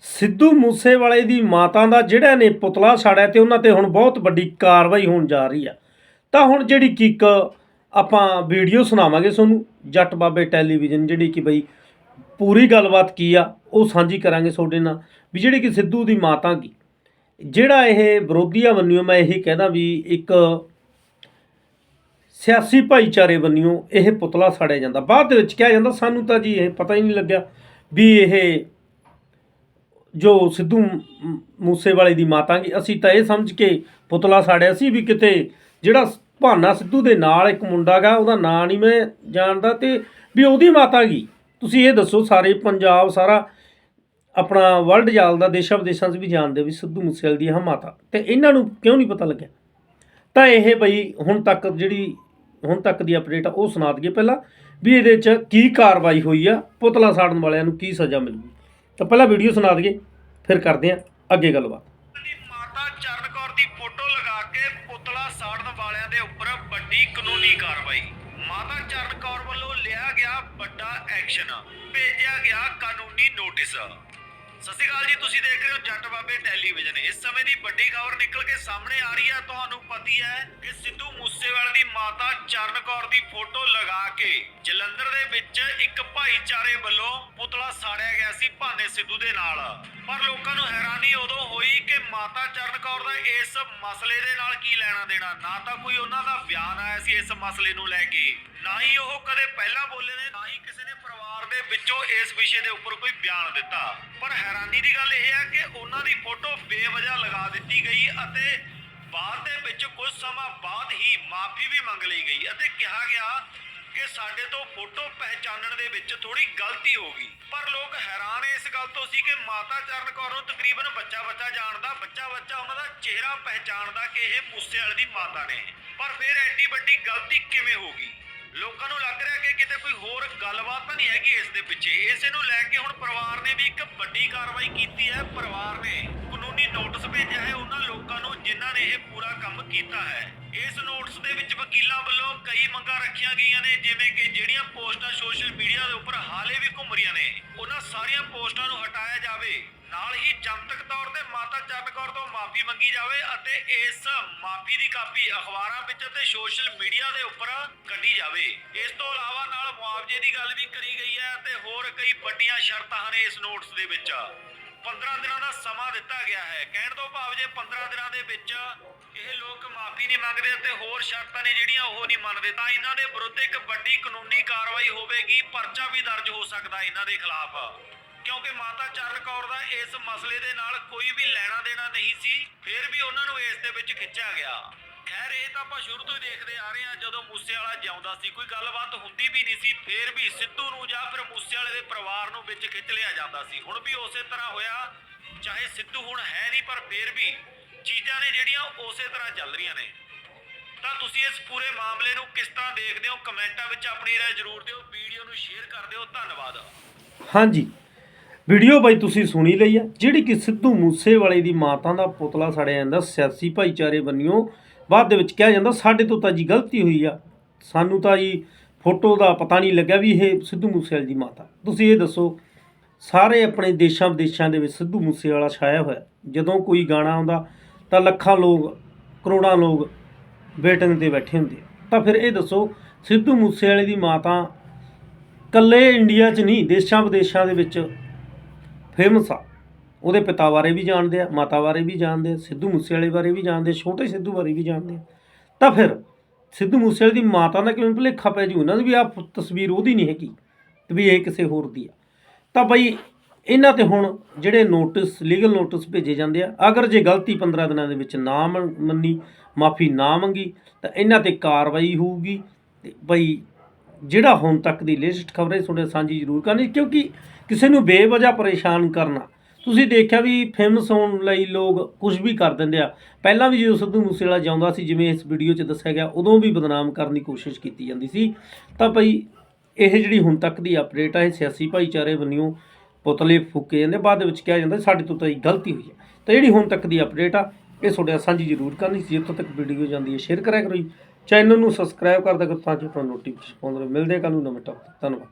ਸਿੱਧੂ ਮੂਸੇਵਾਲੇ ਦੀ ਮਾਤਾ ਦਾ ਜਿਹੜਾ ਨੇ ਪੁਤਲਾ ਸਾੜਿਆ ਤੇ ਉਹਨਾਂ ਤੇ ਹੁਣ ਬਹੁਤ ਵੱਡੀ ਕਾਰਵਾਈ ਹੋਣ ਜਾ ਰਹੀ ਆ। ਤਾਂ ਹੁਣ ਜਿਹੜੀ ਕਿ ਇੱਕ ਆਪਾਂ ਵੀਡੀਓ ਸੁਣਾਵਾਂਗੇ ਤੁਹਾਨੂੰ, ਜੱਟ ਬਾਬੇ ਟੈਲੀਵਿਜ਼ਨ, ਜਿਹੜੀ ਕਿ ਬਈ ਪੂਰੀ ਗੱਲਬਾਤ ਕੀ ਆ, ਉਹ ਸਾਂਝੀ ਕਰਾਂਗੇ ਤੁਹਾਡੇ ਨਾਲ, ਵੀ ਜਿਹੜੀ ਕਿ ਸਿੱਧੂ ਦੀ ਮਾਤਾ ਕੀ। ਜਿਹੜਾ ਇਹ ਵਿਰੋਧੀਆਂ ਬੰਨਿਓ ਮੈਂ ਇਹੀ ਕਹਿੰਦਾ ਵੀ ਇੱਕ ਸਿਆਸੀ ਭਾਈਚਾਰੇ ਬੰਨਿਓ ਇਹ ਪੁਤਲਾ ਸਾੜਿਆ ਜਾਂਦਾ। ਬਾਅਦ ਦੇ ਵਿੱਚ ਕਿਹਾ ਜਾਂਦਾ, ਸਾਨੂੰ ਤਾਂ ਜੀ ਇਹ ਪਤਾ ਹੀ ਨਹੀਂ ਲੱਗਿਆ ਵੀ ਇਹ ਜੋ ਸਿੱਧੂ ਮੂਸੇਵਾਲੇ ਦੀ ਮਾਤਾ ਗੀ, ਅਸੀਂ ਤਾਂ ਇਹ ਸਮਝ ਕੇ ਪੁਤਲਾ ਸਾੜਿਆ ਸੀ ਵੀ ਕਿਤੇ ਜਿਹੜਾ ਭਾਨਾ ਸਿੱਧੂ ਦੇ ਨਾਲ ਇੱਕ ਮੁੰਡਾ ਗਾ, ਉਹਦਾ ਨਾਂ ਨਹੀਂ ਮੈਂ ਜਾਣਦਾ ਤੇ ਵੀ ਉਹਦੀ ਮਾਤਾ ਗੀ। ਤੁਸੀਂ ਇਹ ਦੱਸੋ ਸਾਰੇ ਪੰਜਾਬ, ਸਾਰਾ ਆਪਣਾ ਵਰਲਡ ਜਾਲਦਾ ਦੇਸ਼ਾਂ ਵਿਦੇਸ਼ਾਂ 'ਚ ਵੀ ਜਾਣਦੇ ਵੀ ਸਿੱਧੂ ਮੂਸੇਵਾਲੇ ਦੀ ਇਹ ਮਾਤਾ। ਤੇ ਇਹਨਾਂ ਨੂੰ ਕਿਉਂ ਨਹੀਂ ਪਤਾ ਲੱਗਿਆ? ਤਾਂ ਇਹ ਬਈ ਹੁਣ ਤੱਕ ਜਿਹੜੀ, ਹੁਣ ਤੱਕ ਦੀ ਅਪਡੇਟ ਆ, ਉਹ ਸੁਣਾ ਦਈਏ ਪਹਿਲਾਂ ਵੀ ਇਹਦੇ 'ਚ ਕੀ ਕਾਰਵਾਈ ਹੋਈ ਆ, ਪੁਤਲਾ ਸਾੜਨ ਵਾਲਿਆਂ ਨੂੰ ਕੀ ਸਜ਼ਾ ਮਿਲੂਗੀ? ਤਾਂ ਪਹਿਲਾਂ ਵੀਡੀਓ ਸੁਣਾ ਦਈਏ, ਫਿਰ ਕਰਦੇ ਆ ਅੱਗੇ ਗੱਲਬਾਤ। ਮਾਤਾ ਚਰਨ ਕੌਰ ਦੀ ਫੋਟੋ ਲਗਾ ਕੇ ਪੁਤਲਾ ਸਾੜਨ ਵਾਲਿਆਂ ਦੇ ਉੱਪਰ ਵੱਡੀ ਕਾਨੂੰਨੀ ਕਾਰਵਾਈ। ਮਾਤਾ ਚਰਨ ਕੌਰ ਵੱਲੋਂ ਲਿਆ ਗਿਆ ਵੱਡਾ ਐਕਸ਼ਨ, ਭੇਜਿਆ ਗਿਆ ਕਾਨੂੰਨੀ ਨੋਟਿਸ। ਸਤਿ ਸ਼੍ਰੀ ਅਕਾਲ ਜੀ, ਤੁਸੀਂ ਦੇਖ ਰਹੇ ਹੋ ਜੱਟ ਬਾਬੇ ਟੈਲੀਵਿਜ਼ਨ। ਇਸ ਸਮੇਂ ਦੀ ਵੱਡੀ ਖਬਰ ਨਿਕਲ ਕੇ ਸਾਹਮਣੇ ਆ ਰਹੀ ਹੈ। ਤੁਹਾਨੂੰ ਪਤੀ ਹੈ ਕਿ ਸਿੱਧੂ ਮੂਸੇਵਾਲੇ ਦੀ ਮਾਤਾ ਚਰਨ ਕੌਰ ਦੀ ਫੋਟੋ ਲਗਾ ਕੇ ਜਲੰਧਰ ਦੇ ਵਿੱਚ ਇੱਕ ਭਾਈਚਾਰੇ ਵੱਲੋਂ ਪੁਤਲਾ ਸਾੜਿਆ ਗਿਆ ਸੀ ਭਾਨੇ ਸਿੱਧੂ ਦੇ ਨਾਲ। ਪਰ ਲੋਕਾਂ ਨੂੰ ਹੈਰਾਨੀ ਉਦੋਂ ਹੋਈ ਕਿ ਮਾਤਾ ਚਰਨ ਕੌਰ ਦਾ ਇਸ ਮਸਲੇ ਦੇ ਨਾਲ ਕੀ ਲੈਣਾ ਦੇਣਾ? ਨਾ ਤਾਂ ਕੋਈ ਉਹਨਾਂ ਦਾ ਬਿਆਨ ਆਇਆ ਸੀ ਇਸ ਮਸਲੇ ਨੂੰ ਲੈ ਕੇ। ਨਾ ਹੀ ਉਹ ਕਦੇ ਪਹਿਲਾਂ ਬੋਲੇ ਨੇ, ਨਾ ਹੀ ਕਿਸੇ ਨੇ ਪਰਿਵਾਰ ਦੇ ਵਿੱਚੋਂ ਇਸ ਵਿਸ਼ੇ ਦੇ ਉੱਪਰ ਕੋਈ ਬਿਆਨ ਦਿੱਤਾ। ਪਰ ਹੈਰਾਨੀ ਦੀ ਗੱਲ ਇਹ ਹੈ ਕਿ ਉਹਨਾਂ ਦੀ ਫੋਟੋ ਬੇਵਜ੍ਹਾ ਲਗਾ ਦਿੱਤੀ ਗਈ ਅਤੇ ਬਾਅਦ ਦੇ ਵਿੱਚ ਕੁਝ ਸਮਾਂ ਬਾਅਦ ਹੀ ਮਾਫੀ ਵੀ ਮੰਗ ਲਈ ਗਈ ਅਤੇ ਕਿਹਾ ਗਿਆ ਕਿ ਸਾਡੇ ਤੋਂ ਫੋਟੋ ਪਹਿਚਾਨਣ ਦੇ ਵਿੱਚ ਥੋੜੀ ਗਲਤੀ ਹੋ ਗਈ। ਪਰ ਲੋਕ ਹੈਰਾਨ ਇਸ ਗੱਲ ਤੋਂ ਸੀ ਕਿ ਮਾਤਾ ਚਰਨ ਕੌਰ ਨੂੰ ਤਕਰੀਬਨ ਬੱਚਾ ਬੱਚਾ ਜਾਣਦਾ, ਬੱਚਾ ਬੱਚਾ ਉਹਨਾਂ ਦਾ ਚਿਹਰਾ ਪਹਿਚਾਣਦਾ ਕਿ ਇਹ ਮੂਸੇ ਵਾਲੇ ਦੀ ਮਾਤਾ ਨੇ। ਪਰ ਫਿਰ ਐਡੀ ਵੱਡੀ ਗਲਤੀ ਕਿਵੇਂ ਹੋ ਗਈ? ਲੋਕਾਂ ਨੂੰ ਲੱਗ ਰਿਹਾ ਕਿ ਕਿਤੇ ਕੋਈ ਹੋਰ ਗੱਲਬਾਤ ਤਾਂ ਨਹੀਂ ਹੈਗੀ ਇਸ ਦੇ ਪਿੱਛੇ। ਇਸੇ ਨੂੰ ਲੈ ਕੇ ਹੁਣ ਪਰਿਵਾਰ ਨੇ ਵੀ ਇੱਕ ਵੱਡੀ ਕਾਰਵਾਈ ਕੀਤੀ ਹੈ। ਪਰਿਵਾਰ ਨੇ ਕਾਨੂੰਨੀ ਨੋਟਿਸ ਭੇਜਿਆ ਹੈ। ਉਹਨਾਂ ਲੋਕਾਂ ਨੂੰ ਜਿਨ੍ਹਾਂ ਨੇ ਇਹ ਪੂਰਾ ਕੰਮ ਕੀਤਾ ਹੈ। ਇਸ ਨੋਟਿਸ ਦੇ ਵਿੱਚ ਵਕੀਲਾਂ ਵੱਲੋਂ ਕਈ ਮੰਗਾਂ ਰੱਖੀਆਂ ਗਈਆਂ ਨੇ, ਜਿਵੇਂ ਕਿ ਜਿਹੜੀਆਂ ਪੋਸਟਾਂ ਸੋਸ਼ਲ ਮੀਡੀਆ ਦੇ ਉੱਪਰ ਹਾਲੇ ਵੀ ਘੁੰਮ ਰਹੀਆਂ ਨੇ, ਉਹਨਾਂ ਸਾਰੀਆਂ ਪੋਸਟਾਂ ਨੂੰ ਹਟਾਇਆ ਜਾਵੇ। ਨਾਲ ਹੀ ਜਨਤਕ ਤੌਰ ਤੇ ਮਾਤਾ ਚਰਨ ਤੋਂ ਮਾਫੀ ਮੰਗੀ ਜਾਵੇ ਅਤੇ ਇਸ ਮਾਫੀ ਦੀ ਕਾਪੀ ਅਖਬਾਰਾਂ ਵਿੱਚ ਅਤੇ ਸੋਸ਼ਲ ਮੀਡੀਆ ਦੇ ਉੱਪਰ ਕੱਢੀ ਜਾਵੇ। ਇਸ ਤੋਂ ਇਲਾਵਾ ਨਾਲ ਮੁਆਵਜ਼ੇ ਦੀ ਗੱਲ ਵੀ ਕਰੀ ਗਈ ਹੈ ਤੇ ਹੋਰ ਕਈ ਵੱਡੀਆਂ ਸ਼ਰਤਾਂ ਹਨ ਇਸ ਨੋਟਿਸ ਦੇ ਵਿੱਚ। 15 ਦਿਨਾਂ ਦਾ ਸਮਾਂ ਦਿੱਤਾ ਗਿਆ ਹੈ। ਕਹਿਣ ਤੋਂ ਭਾਵ ਜੇ 15 ਦਿਨਾਂ ਦੇ ਵਿੱਚ ਇਹ ਲੋਕ ਮਾਫੀ ਨਹੀਂ ਮੰਗਦੇ ਅਤੇ ਹੋਰ ਸ਼ਰਤਾਂ ਨੇ ਜਿਹੜੀਆਂ ਉਹ ਨਹੀਂ ਮੰਨਦੇ, ਤਾਂ ਇਹਨਾਂ ਦੇ ਵਿਰੁੱਧ ਇੱਕ ਵੱਡੀ ਕਾਨੂੰਨੀ ਕਾਰਵਾਈ ਹੋਵੇਗੀ, ਪਰਚਾ ਵੀ ਦਰਜ ਹੋ ਸਕਦਾ ਇਹਨਾਂ ਦੇ ਖਿਲਾਫ। ਕਿਉਂਕਿ ਮਾਤਾ ਚਰਨ ਕੌਰ ਦਾ ਇਸ ਮਸਲੇ ਦੇ ਨਾਲ ਕੋਈ ਵੀ ਲੈਣਾ ਦੇਣਾ ਨਹੀਂ ਸੀ, ਫਿਰ ਵੀ ਉਹਨਾਂ ਨੂੰ ਇਸ ਦੇ ਵਿੱਚ ਖਿੱਚਿਆ ਗਿਆ। ਖੈਰ ਇਹ ਤਾਂ ਆਪਾਂ ਸ਼ੁਰੂ ਤੋਂ ਹੀ ਦੇਖਦੇ ਆ ਰਹੇ ਹਾਂ, ਜਦੋਂ ਮੂਸੇ ਵਾਲਾ ਜਿਉਂਦਾ ਸੀ, ਕੋਈ ਗੱਲਬਾਤ ਹੁੰਦੀ ਵੀ ਨਹੀਂ ਸੀ, ਫਿਰ ਵੀ ਸਿੱਧੂ ਨੂੰ ਜਾਂ ਫਿਰ ਮੂਸੇ ਵਾਲੇ ਦੇ ਪਰਿਵਾਰ ਨੂੰ ਵਿੱਚ ਖਿੱਚ ਲਿਆ ਜਾਂਦਾ ਸੀ। ਹੁਣ ਵੀ ਉਸੇ ਤਰ੍ਹਾਂ ਹੋਇਆ, ਚਾਹੇ ਸਿੱਧੂ ਹੁਣ ਹੈ ਨਹੀਂ, ਪਰ ਫਿਰ ਵੀ ਚੀਜ਼ਾਂ ਨੇ ਜਿਹੜੀਆਂ ਉਸੇ ਤਰ੍ਹਾਂ ਚੱਲ ਰਹੀਆਂ ਨੇ। ਤਾਂ ਤੁਸੀਂ ਇਸ ਪੂਰੇ ਮਾਮਲੇ ਨੂੰ ਕਿਸ ਤਰ੍ਹਾਂ ਦੇਖਦੇ ਹੋ? ਕਮੈਂਟਾਂ ਵਿੱਚ ਆਪਣੀ ਰਾਏ ਜ਼ਰੂਰ ਦਿਓ, ਵੀਡੀਓ ਨੂੰ ਸ਼ੇਅਰ ਕਰ ਦਿਓ। ਧੰਨਵਾਦ। ਹਾਂਜੀ। ਵੀਡੀਓ ਬਾਈ ਤੁਸੀਂ ਸੁਣੀ ਲਈ ਆ, ਜਿਹੜੀ ਕਿ ਸਿੱਧੂ ਮੂਸੇਵਾਲੇ ਦੀ ਮਾਤਾ ਦਾ ਪੁਤਲਾ ਸਾੜਿਆ ਜਾਂਦਾ ਸਿਆਸੀ ਭਾਈਚਾਰੇ ਬੰਨਿਓ ਬਾਅਦ ਦੇ ਵਿੱਚ ਕਿਹਾ ਜਾਂਦਾ, ਸਾਡੇ ਤੋਂ ਤਾਂ ਜੀ ਗਲਤੀ ਹੋਈ ਆ। ਸਾਨੂੰ ਤਾਂ ਜੀ ਫੋਟੋ ਦਾ ਪਤਾ ਨਹੀਂ ਲੱਗਿਆ ਵੀ ਇਹ ਸਿੱਧੂ ਮੂਸੇਵਾਲੇ ਦੀ ਮਾਤਾ। ਤੁਸੀਂ ਇਹ ਦੱਸੋ, ਸਾਰੇ ਆਪਣੇ ਦੇਸ਼ਾਂ ਵਿਦੇਸ਼ਾਂ ਦੇ ਵਿੱਚ ਸਿੱਧੂ ਮੂਸੇਵਾਲਾ ਛਾਇਆ ਹੋਇਆ। ਜਦੋਂ ਕੋਈ ਗਾਣਾ ਆਉਂਦਾ, ਤਾਂ ਲੱਖਾਂ ਲੋਕ, ਕਰੋੜਾਂ ਲੋਕ ਵੇਟਿੰਗ ਤੇ ਬੈਠੇ ਹੁੰਦੇ ਤਾਂ ਫਿਰ ਇਹ ਦੱਸੋ, ਸਿੱਧੂ ਮੂਸੇਵਾਲੇ ਦੀ ਮਾਤਾ ਕੱਲੇ ਇੰਡੀਆ 'ਚ ਨਹੀਂ ਦੇਸ਼ਾਂ ਵਿਦੇਸ਼ਾਂ ਦੇ ਵਿੱਚ ਫੇਮਸ ਆ। ਉਹਦੇ ਪਿਤਾ ਬਾਰੇ ਵੀ ਜਾਣਦੇ ਆ, ਮਾਤਾ ਬਾਰੇ ਵੀ ਜਾਣਦੇ ਆ, ਸਿੱਧੂ ਮੂਸੇਵਾਲੇ ਬਾਰੇ ਵੀ ਜਾਣਦੇ ਛੋਟੇ ਸਿੱਧੂ ਬਾਰੇ ਵੀ ਜਾਣਦੇ ਆ। ਤਾਂ ਫਿਰ ਸਿੱਧੂ ਮੂਸੇਵਾਲੇ ਦੀ ਮਾਤਾ ਦਾ ਕਿਵੇਂ ਭੁਲੇਖਾ ਪੈ ਜੂ? ਉਹਨਾਂ ਦੀ ਵੀ ਆ ਤਸਵੀਰ ਉਹਦੀ ਨਹੀਂ ਹੈਗੀ ਤੇ ਵੀ ਇਹ ਕਿਸੇ ਹੋਰ ਦੀ ਆ। ਤਾਂ ਬਈ ਇਹਨਾਂ ਤੇ ਹੁਣ ਜਿਹੜੇ ਨੋਟਿਸ, ਲੀਗਲ ਨੋਟਿਸ ਭੇਜੇ ਜਾਂਦੇ ਆ, ਅਗਰ ਜੇ ਗਲਤੀ 15 ਦਿਨਾਂ ਦੇ ਵਿੱਚ ਨਾ ਮੰਨੀ ਮਾਫੀ ਨਾ ਮੰਗੀ, ਤਾਂ ਇਹਨਾਂ ਤੇ ਕਾਰਵਾਈ ਹੋਊਗੀ। ਤੇ ਬਈ ਜਿਹੜਾ ਹੁਣ ਤੱਕ ਦੀ ਲੇਟੈਸਟ ਖਬਰਾਂ ਹੈ ਤੁਹਾਡੇ ਸਾਂਝੀ ਜ਼ਰੂਰ ਕਰਨੀ, ਕਿਉਂਕਿ ਕਿਸੇ ਨੂੰ ਬੇਵਜ੍ਹਾ ਪਰੇਸ਼ਾਨ ਕਰਨਾ ਤੁਸੀਂ ਦੇਖਿਆ ਵੀ ਫੇਮਸ ਹੋਣ ਲਈ ਲੋਕ ਕੁਝ ਵੀ ਕਰ ਦਿੰਦੇ ਆ। ਪਹਿਲਾਂ ਵੀ ਜਦੋਂ ਸਿੱਧੂ ਮੂਸੇਵਾਲਾ ਜਾਉਂਦਾ ਸੀ, ਜਿਵੇਂ ਇਸ ਵੀਡੀਓ 'ਚ ਦੱਸਿਆ ਗਿਆ, ਉਦੋਂ ਵੀ ਬਦਨਾਮ ਕਰਨ ਦੀ ਕੋਸ਼ਿਸ਼ ਕੀਤੀ ਜਾਂਦੀ ਸੀ। ਤਾਂ ਭਈ ਇਹ ਜਿਹੜੀ ਹੁਣ ਤੱਕ ਦੀ ਅਪਡੇਟ ਆ, ਇਹ ਸਿਆਸੀ ਭਾਈਚਾਰੇ ਵੱਲੋਂ ਪੁਤਲੇ ਫੂਕੇ ਜਾਂਦੇ, ਬਾਅਦ ਦੇ ਵਿੱਚ ਕਿਹਾ ਜਾਂਦਾ ਸਾਡੇ ਤੋਂ ਤਾਂ ਇਹ ਗਲਤੀ ਹੋਈ ਹੈ। ਤਾਂ ਜਿਹੜੀ ਹੁਣ ਤੱਕ ਦੀ ਅਪਡੇਟ ਆ, ਇਹ ਤੁਹਾਡੇ ਨਾਲ ਸਾਂਝੀ ਜ਼ਰੂਰ ਕਰਨੀ ਸੀ। ਜਿੱਥੋਂ ਤੱਕ ਵੀਡੀਓ ਜਾਂਦੀ ਹੈ ਸ਼ੇਅਰ ਕਰਿਆ ਕਰੋ ਜੀ। ਚੈਨਲ ਨੂੰ ਸਬਸਕ੍ਰਾਈਬ ਕਰਦਾ ਕਰੋ ਤਾਂ ਜੋ ਤੁਹਾਨੂੰ ਨੋਟੀਫਿਕੇਸ਼ਨ ਪਾਉਂਦੇ ਰਹੇ। ਮਿਲਦੇ ਕੱਲ੍ਹ ਨੂੰ ਨਵੇਂ ਟੌਪਿਕ ਧੰਨਵਾਦ।